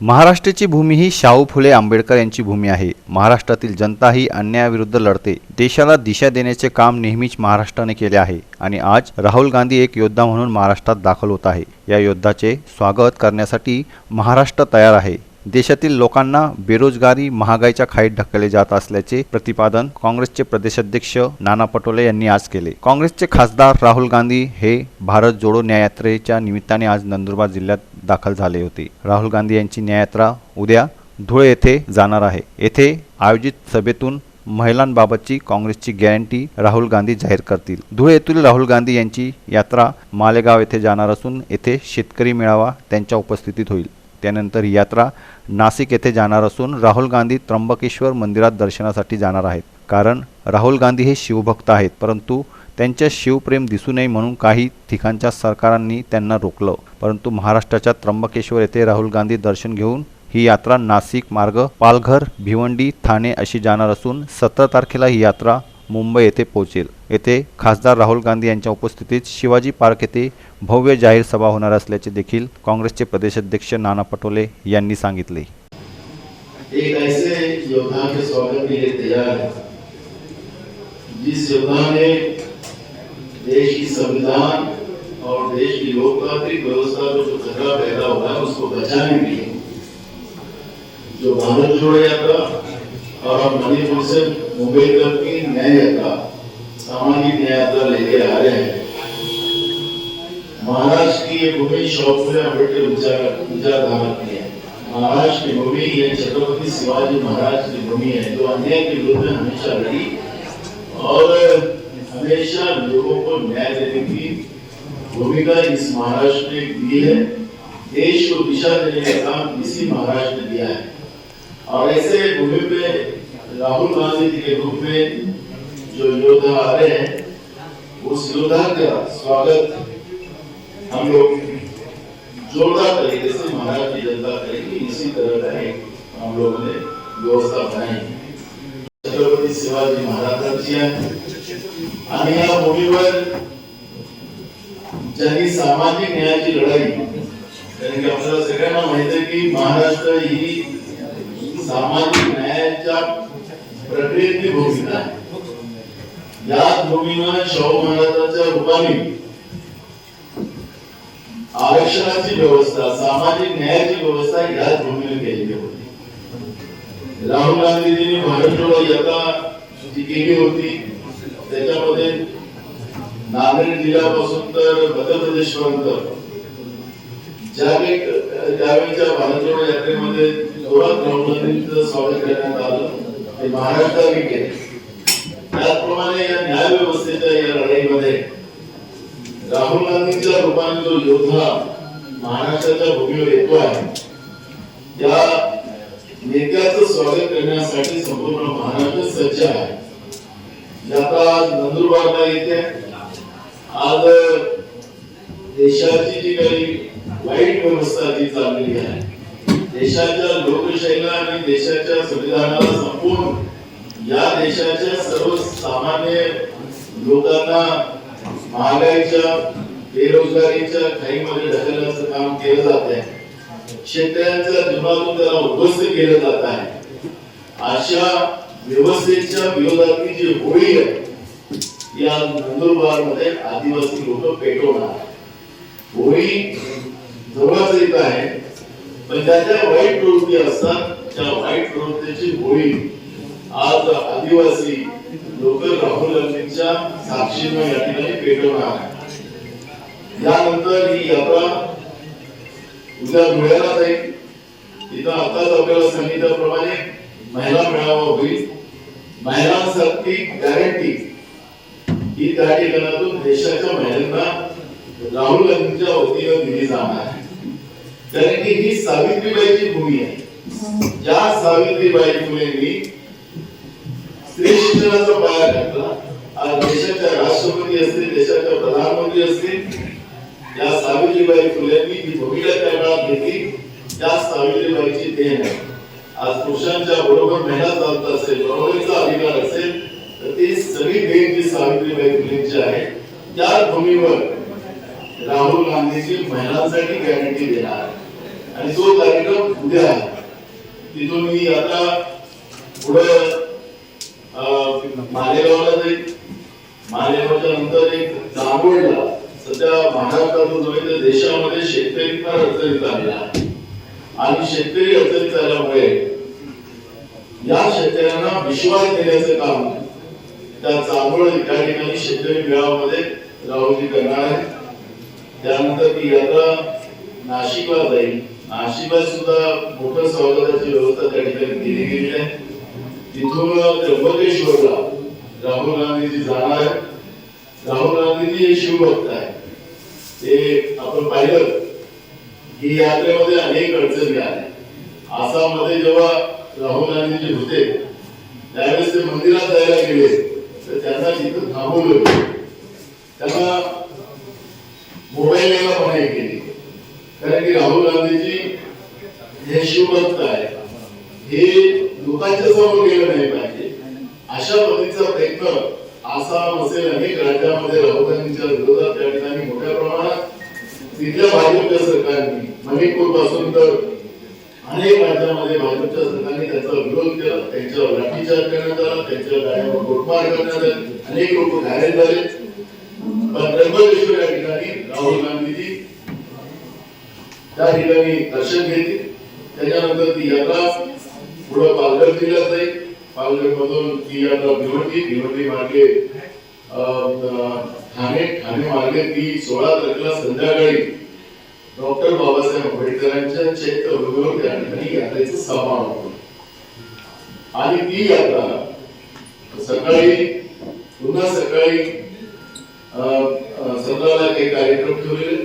महाराष्ट्राची भूमी ही शाहू फुले आंबेडकर यांची भूमी आहे. महाराष्ट्रातील जनता ही अन्यायाविरुद्ध लढते. देशाला दिशा देण्याचे काम नेहमीच महाराष्ट्राने केले आहे आणि आज राहुल गांधी एक योद्धा म्हणून महाराष्ट्रात दाखल होत आहे. या योद्धाचे स्वागत करण्यासाठी महाराष्ट्र तयार आहे. देशातील लोकांना बेरोजगारी महागाईच्या खाईत ढकलले जात असल्याचे प्रतिपादन काँग्रेसचे प्रदेशाध्यक्ष नाना पटोले यांनी आज केले. काँग्रेसचे खासदार राहुल गांधी हे भारत जोडो न्याययात्रेच्या निमित्ताने आज नंदुरबार जिल्ह्यात दाखल झाले होते. राहुल गांधी यांची न्याययात्रा उद्या धुळे येथे जाणार आहे. येथे आयोजित सभेतून महिलांबाबतची काँग्रेसची गॅरंटी राहुल गांधी जाहीर करतील. धुळे येथील राहुल गांधी यांची यात्रा मालेगाव येथे जाणार असून येथे शेतकरी मेळावा त्यांच्या उपस्थितीत होईल. त्यानंतर यात्रा नाशिक येथे जाणार असून राहुल गांधी त्र्यंबकेश्वर मंदिरात दर्शनासाठी जाणार आहेत. कारण राहुल गांधी हे शिवभक्त आहेत परंतु त्यांच्या शिवप्रेम दिसू नये म्हणून काही ठिकाणच्या सरकारांनी त्यांना रोखलं. परंतु महाराष्ट्राच्या त्र्यंबकेश्वर येथे राहुल गांधी दर्शन घेऊन ही यात्रा नाशिक मार्ग पालघर भिवंडी ठाणे अशी जाणार असून सतरा तारखेला ही यात्रा मुंबई येथे पोहोचेल. येथे खासदार राहुल गांधी यांच्या उपस्थितीत शिवाजी पार्क येथे भव्य जाहीर सभा होणार असल्याचे देखील काँग्रेसचे प्रदेशाध्यक्ष नाना पटोले यांनी सांगितले. एक ऐसे योद्धा के स्वागत के लिए तैयार है जिस योद्धा ने देश की संविधान और देश की लोकतांत्रिक व्यवस्था को जो खतरा पैदा हुआ है उसको बचाने के लिए जो भारत जोड़ो यात्रा और अब मणिपुर से मुंबई तक की न्याय यात्रा सामाजिक न्याय यात्रा लेके आ रहे हैं। महाराष्ट्र की ये भूमि शौकफुले अंबेडकर विचार विचारधारा की है। महाराष्ट्र की भूमि, ये छत्रपति शिवाजी महाराज की भूमि है, जो अन्याय के विरुद्ध हमेशा लड़ी और हमेशा लोगों को न्याय देने की भूमिका इस महाराष्ट्र ने दी है। देश को दिशा देने का काम इसी महाराष्ट्र ने दिया है। और ऐसे भूमि पे राहुल गांधी जी के रूप में जो योद्धा आ रहे हैं, उस योद्धा का स्वागत हम लोग जोरदार तरीके से महाराष्ट्र की जनता करेगी इसी तरह का एक हम लोगों ने व्यवस्था बनाई. छत्रपती शिवाजी महाराजांची आहे आणि या भूमीवर ज्यांनी सामाजिक न्यायाची लढाई कारण की आपल्याला सगळ्यांना माहिती आहे की महाराष्ट्र ही सामाजिक न्यायाच्या प्रक्रियेतली भूमिका. या भूमीनं शाहू महाराजांच्या रूपाने आरक्षणाची व्यवस्था सामाजिक न्यायाची व्यवस्था याच भूमीने केलेली होती. राहुल गांधीजींनी भारत यात्रा जी केली होती. त्याच्यामध्ये नांदेड जिल्ह्यापासून तर मध्य प्रदेश पर्यंत ज्यावेळी त्यावेळीच्या भारतजोडो यात्रेमध्ये जोरात राहुल गांधींचं स्वागत करण्यात आलं ते महाराष्ट्राने केले. त्याचप्रमाणे या न्याय व्यवस्थेच्या या लढाईमध्ये राहुल गांधींच्या रूपाने जो योद्धा महाराष्ट्राच्या भूमीवर येतो आहे या नेत्याचं स्वागत करण्यासाठी संपूर्ण महाराष्ट्र सज्ज आहे. ज्याचा आज नंदुरबारला येते. आज देशाची जी काही वाईट व्यवस्था जी चाललेली आहे देशाच्या लोकशाहीला आणि देशाच्या संविधानाला संपूर्ण या देशाच्या सर्वसामान्य लोकांना महागाईच्या बेरोजगारीच्या खाईमध्ये ढकलण्याचं काम केलं जात आहे. शेतकऱ्यांच्या जीवनातून त्याला उद्ध्वस्त केलं जात आहे. अशा व्यवस्थेच्या विरोधातली जी होळी आहे या नंदुरबारमध्ये आदिवासी लोक पेटवणार होळी जवळच येत आहे. पण त्या ज्या वाईट प्रवृत्ती असतात त्या वाईट प्रवृत्तीची होळी आज आदिवासी लोक राहुल गांधींच्या साक्षीनं या ठिकाणी पेटवणार आहे यानंतर ही यात्रा उद्या धुळ्याला जाईल. तिथं आताच आपल्याला सांगितल्याप्रमाणे महिला मेळावा होईल. महिलांसाठी गॅरंटी ही त्या ठिकाणातून देशाच्या महिलांना राहुल गांधींच्या वतीनं दिली जाणार आहे. कारण की ही सावित्रीबाईची भूमी आहे. ज्या सावित्रीबाई फुलेंनी स्त्री शिक्षणाचा पाया घातला. आज देशाच्या राष्ट्रपती असतील, देशाच्या प्रधानमंत्री असतील, या सावित्रीबाई फुलेंनी जी भूमिका त्या घेतली, त्या सावित्रीबाईची देण आहे. आज पुरुषांच्या बरोबर महिला चालत असेल, बरोबरीचा अधिकार असेल, तर ती सगळी देण जी सावित्रीबाई फुलेंची आहे, त्या भूमीवर राहुल गांधीजी महिलांसाठी गॅरंटी देणार आहे. आणि तो कार्यक्रम उद्या आहे. तिथून मी आता पुढं मालेगावला जाईल मालेगावच्या नंतर एक जांभूळला सध्या महाराष्ट्रातून नव्हे तर देशामध्ये शेतकरी फार अडचणीत आलेला आहे. आणि शेतकरी अडचणीत आल्यामुळे या शेतकऱ्यांना विश्वास देण्याचं काम त्या चांगोळ एका ठिकाणी शेतकरी मेळाव्यामध्ये राहुलजी करणार आहे त्यानंतर ती यात्रा नाशिकला जाईल नाशिकात सुद्धा मोठ सहकाराची व्यवस्था त्या ठिकाणी केली गेली आहे. तिथून त्र्यंबकेश्वरला राहुल गांधीजी जाणार आहे राहुल गांधीजी हे शिवभक्त आहे ते आपण पाहिलं की यात्रेमध्ये अनेक अडचणी आल्या. आसाममध्ये जेव्हा राहुल गांधीजी होते त्यावेळेस ते मंदिरात जायला गेले तर त्यांना तिथं थांबवलं त्यांना मोबाईल यायला मनाई केली कारण की राहुल गांधीजी हे आहे हे लोकांच्या समोर गेलं नाही पाहिजे. अशा पद्धतीचा प्रयत्न आसाम असेल अनेक राज्यांमध्ये राहुल गांधींच्या विरोधात त्या ठिकाणी मोठ्या प्रमाणात तिथल्या भाजपच्या सरकारने मणिपूरपासून तर अनेक राज्यामध्ये भाजपच्या सरकारने त्याचा विरोध केला. त्यांच्यावर लाठीचार करण्यात आला त्यांच्या गाड्यावर गोटमार करण्यात आले अनेक लोक घायल झाले. पण त्र्यंबकेश्वर या ठिकाणी राहुल गांधीजी त्या ठिकाणी दर्शन घेतले. त्याच्यानंतर ती यात्रा पुढे पालघर जिल्ह्यात जाईल. पालघर मधून ती यात्रा भिवंडी भिवंडी मार्गे ठाणे ठाणे मार्गे ती सोळा तारखेला संध्याकाळी डॉक्टर बाबासाहेब आंबेडकरांच्या चैत्यभूमीवर त्या ठिकाणी यात्रेचं समापन होतं आणि ती यात्रा सकाळी पुन्हा सकाळी अं, सतराला काही कार्यक्रम ठेवलेले.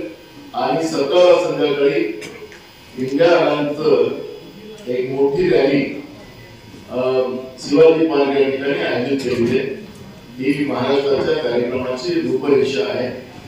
आणि सतराला संध्याकाळी इंडिया एक मोठी रॅली शिवाजी पार्क या ठिकाणी आयोजित केली आहे. ही महाराष्ट्राच्या कार्यक्रमाची रूपरेषा आहे.